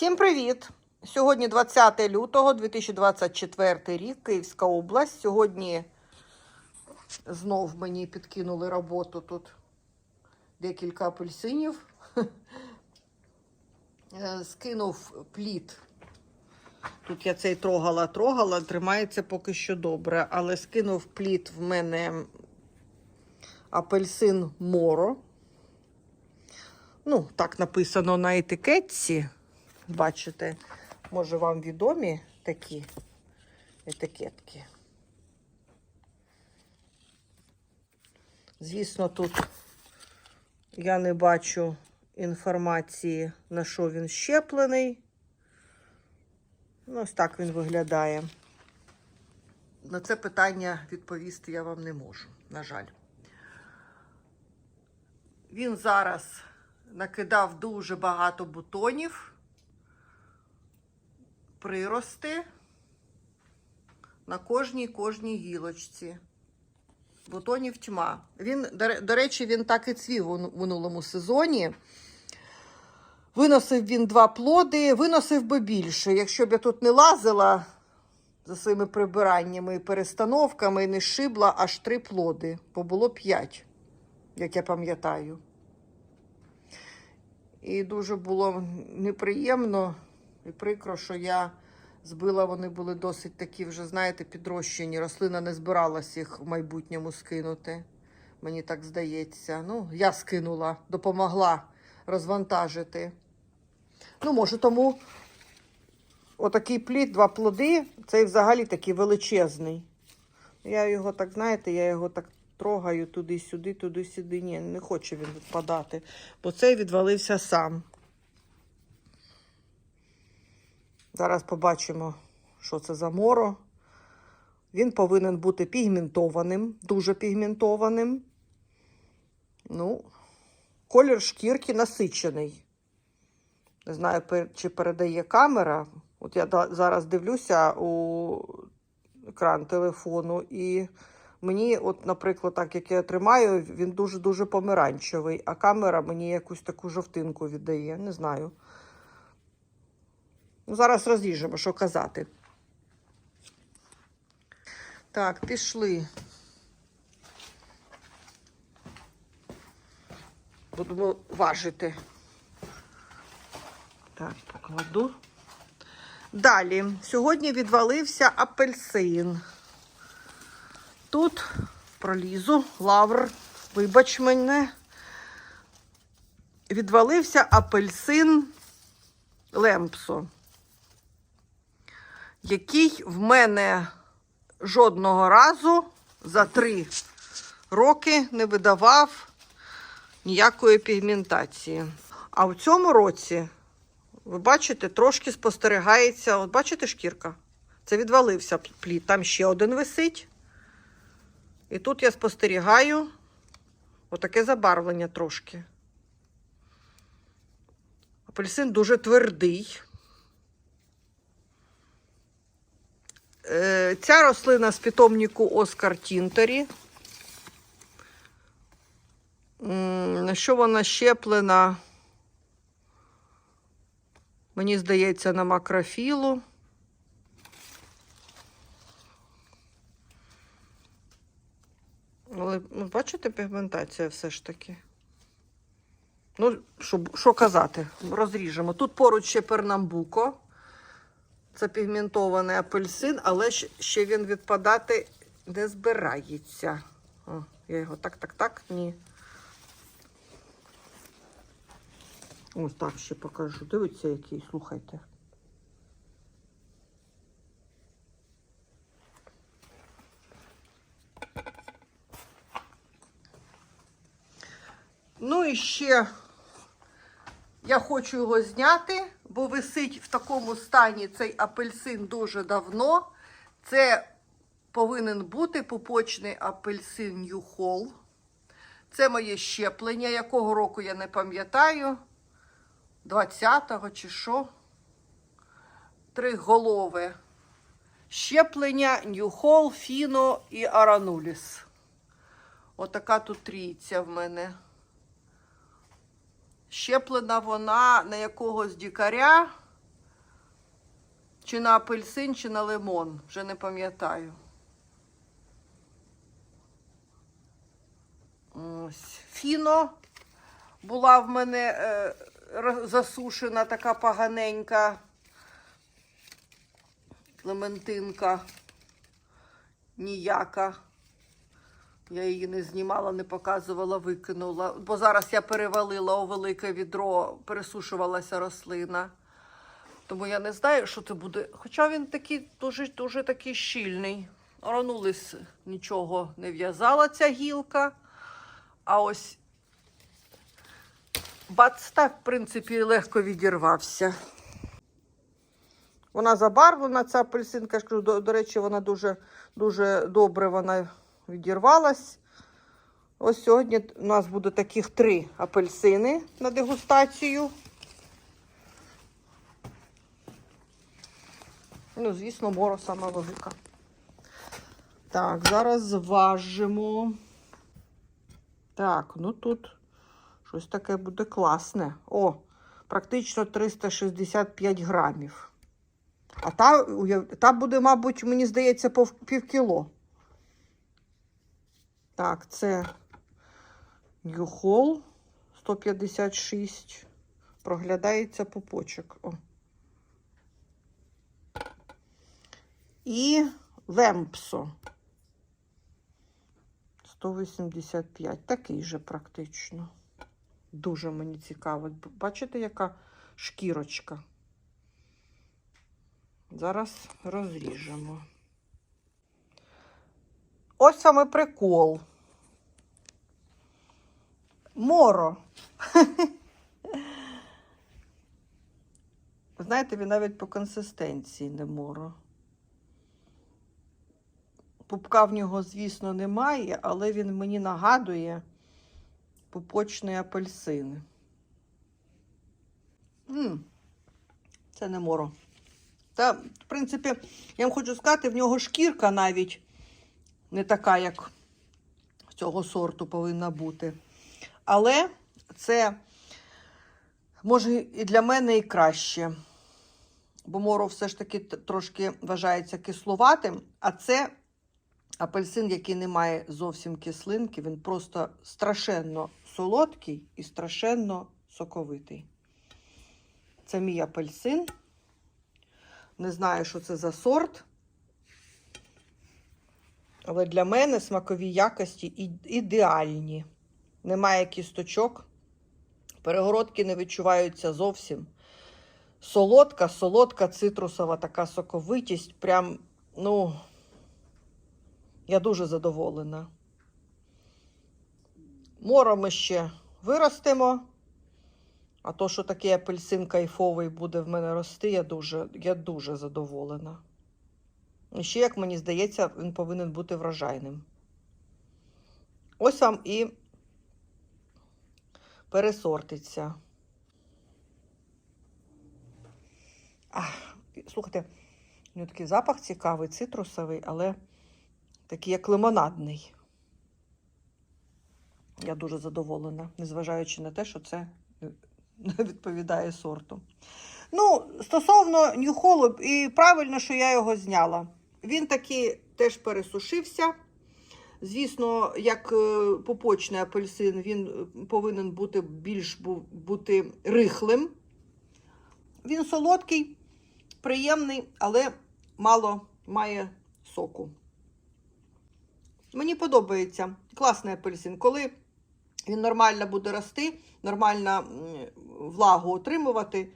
Всім привіт! Сьогодні 20 лютого 2024 рік, Київська область. Сьогодні знов мені підкинули роботу тут декілька апельсинів. Е, Скинув плід. Тут я цей трогала, трогала, тримається поки що добре, але скинув плід в мене апельсин Моро. Ну, так написано на етикетці. Бачите, може вам відомі такі етикетки. Звісно, тут я не бачу інформації, на що він щеплений. Ну, ось так він виглядає. На це питання відповісти я вам не можу, на жаль. Він зараз накидав дуже багато бутонів, прирости на кожній кожній гілочці. Бутонів тьма. Він, до, речі, він так і цвів у ну- минулому сезоні. Виносив він два плоди, виносив би більше. Якщо б я тут не лазила за своїми прибираннями і перестановками, і не шибла аж три плоди, бо було п'ять, як я пам'ятаю. І дуже було неприємно і прикро, що я збила, вони були досить такі вже, знаєте, підрощені. Рослина не збиралась їх в майбутньому скинути. Мені так здається. Ну, я скинула, допомогла розвантажити. Ну, може, тому отакий плід, два плоди, цей взагалі такий величезний. Я його так, знаєте, я його так трогаю туди-сюди, туди-сюди. Ні, не хоче він відпадати, бо цей відвалився сам. Зараз побачимо, що це за моро. Він повинен бути пігментованим, дуже пігментованим. Ну, колір шкірки насичений. Не знаю, чи передає камера. От я зараз дивлюся у екран телефону, і мені, от, наприклад, так як я тримаю, він дуже-дуже помаранчевий, а камера мені якусь таку жовтинку віддає. Не знаю. Ну, зараз розріжемо, що казати. Так, пішли. Будемо важити. Так, покладу. Далі. Сьогодні відвалився апельсин. Тут пролізу, лавр, вибач мене. Відвалився апельсин Лемпсо, який в мене жодного разу за три роки не видавав ніякої пігментації. А в цьому році, ви бачите, трошки спостерігається. От бачите шкірка? Це відвалився плід. Там ще один висить. І тут я спостерігаю отаке забарвлення трошки. Апельсин дуже твердий. Ця рослина з питомнику Оскар Тінторі. На що вона щеплена? Мені здається, на макрофілу. Але ну, бачите, пігментація все ж таки. Ну, що, що казати, розріжемо. Тут поруч ще пернамбуко. Це пігментований апельсин, але ще він відпадати не збирається. О, я його так, так, так, ні. Ось так ще покажу. Дивіться, який, слухайте. Ну і ще я хочу його зняти, бо висить в такому стані цей апельсин дуже давно. Це повинен бути пупочний апельсин Ньюхол. Це моє щеплення, якого року я не пам'ятаю. 20-го чи що. Триголове. Щеплення Ньюхол, Фіно і Арануліс. Отака тут трійця в мене. Щеплена вона на якогось дікаря Чи на апельсин, чи на лимон. Вже не пам'ятаю. Ось. Фіно була в мене е, засушена така поганенька Клементинка. Ніяка. Я її не знімала, не показувала, викинула. Бо зараз я перевалила у велике відро, пересушувалася рослина. Тому я не знаю, що це буде. Хоча він такий дуже, дуже такий щільний. Ранулис нічого не в'язала ця гілка. А ось бацта, в принципі, легко відірвався. Вона забарвлена, ця апельсинка, до, до речі, вона дуже, дуже добре вона відірвалась. Ось сьогодні у нас буде таких три апельсини на дегустацію. Ну, звісно, моро сама велика. Так, зараз зважимо. Так, ну тут щось таке буде класне. О, практично 365 грамів. А та, та буде, мабуть, мені здається, пов- півкіло. Так, це Ньюхол 156. Проглядається пупочок. О. І Лемпсо 185. Такий же практично. Дуже мені цікаво. Бачите, яка шкірочка? Зараз розріжемо. Ось саме прикол. Моро. Знаєте, він навіть по консистенції не моро. Пупка в нього, звісно, немає, але він мені нагадує пупочний апельсин. м Це не моро. Та, в принципі, я вам хочу сказати, в нього шкірка навіть не така, як цього сорту повинна бути. Але це може і для мене і краще. Бо моро все ж таки трошки вважається кислуватим, а це апельсин, який не має зовсім кислинки, він просто страшенно солодкий і страшенно соковитий. Це мій апельсин. Не знаю, що це за сорт. Але для мене смакові якості ідеальні. Немає кісточок. Перегородки не відчуваються зовсім. Солодка, солодка, цитрусова така соковитість. Прям, ну, я дуже задоволена. Моро ми ще виростемо. А то, що такий апельсин кайфовий буде в мене рости, я дуже, я дуже задоволена. І ще, як мені здається, він повинен бути врожайним. Ось вам і пересортиться. Ах, слухайте, у нього такий запах цікавий, цитрусовий, але такий як лимонадний. Я дуже задоволена, незважаючи на те, що це не відповідає сорту. Ну, стосовно нюхолу, і правильно, що я його зняла. Він таки теж пересушився. Звісно, як е, пупочний апельсин, він е, повинен бути більш бути рихлим. Він солодкий, приємний, але мало має соку. Мені подобається класний апельсин. Коли він нормально буде рости, нормально влагу отримувати,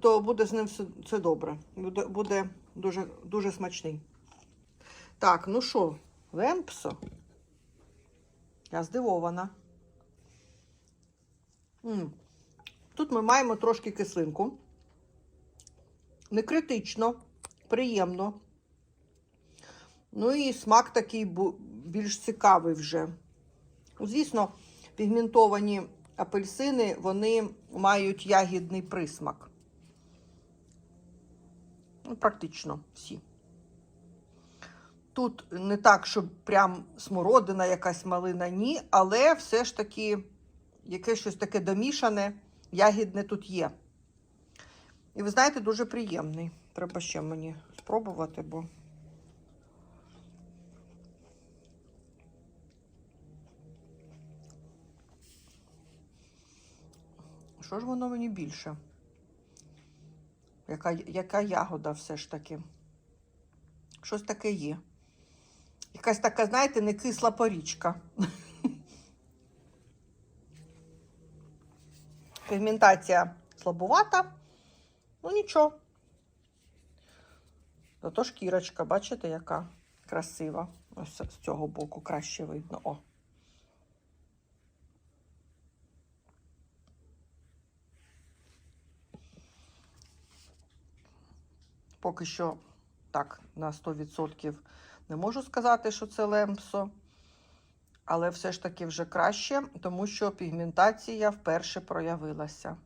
то буде з ним все, все добре. Буде, буде дуже, дуже смачний. Так, ну що, лемпсо? Я здивована. Тут ми маємо трошки кислинку. Не критично, приємно. Ну і смак такий більш цікавий вже. Звісно, пігментовані апельсини, вони мають ягідний присмак. Ну, практично всі. Тут не так, щоб прям смородина, якась малина, ні, але все ж таки якесь щось таке домішане, ягідне тут є. І ви знаєте, дуже приємний. Треба ще мені спробувати, бо. Що ж воно мені більше? Яка, яка ягода все ж таки? Щось таке є. Якась така, знаєте, не кисла порічка. Пігментація слабувата. Ну нічого. Зато шкірочка, бачите, яка красива. Ось з цього боку краще видно. О. Поки що так, на 100% не можу сказати, що це лемпсо. Але все ж таки вже краще, тому що пігментація вперше проявилася.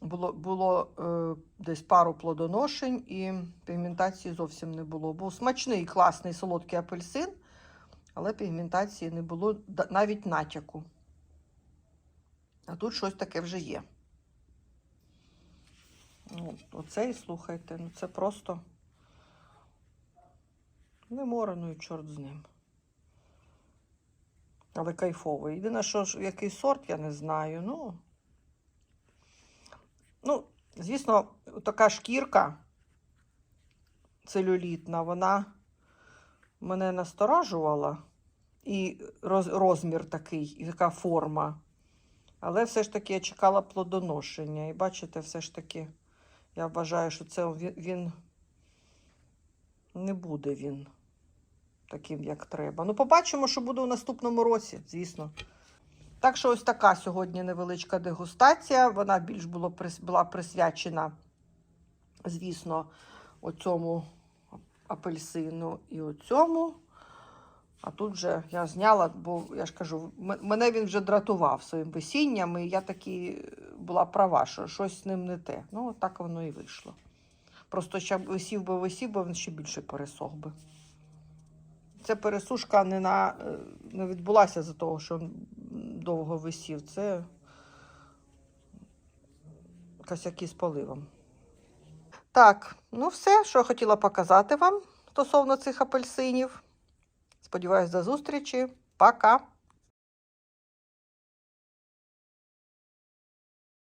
Було було е, десь пару плодоношень, і пігментації зовсім не було. Був смачний, класний солодкий апельсин, але пігментації не було навіть натяку. А тут щось таке вже є. Ну, оце і слухайте, ну це просто не море, ну і чорт з ним. Але кайфовий. Єдине, що який сорт, я не знаю. Ну, ну звісно, така шкірка целюлітна, вона мене насторожувала. І роз, розмір такий, і така форма. Але все ж таки я чекала плодоношення. І бачите, все ж таки, я вважаю, що це він, він не буде він таким, як треба. Ну, побачимо, що буде у наступному році, звісно. Так що ось така сьогодні невеличка дегустація. Вона більш було, була присвячена, звісно, оцьому апельсину і оцьому. А тут вже я зняла, бо я ж кажу, мене він вже дратував своїм весінням, і я таки була права, що щось з ним не те. Ну, так воно і вийшло. Просто ще висів би висів, бо він ще більше пересох би. Ця пересушка не, на, е, не відбулася за того, що він довго висів. Це косяки з поливом. Так, ну все, що я хотіла показати вам стосовно цих апельсинів. Сподіваюсь, до зустрічі. Пока!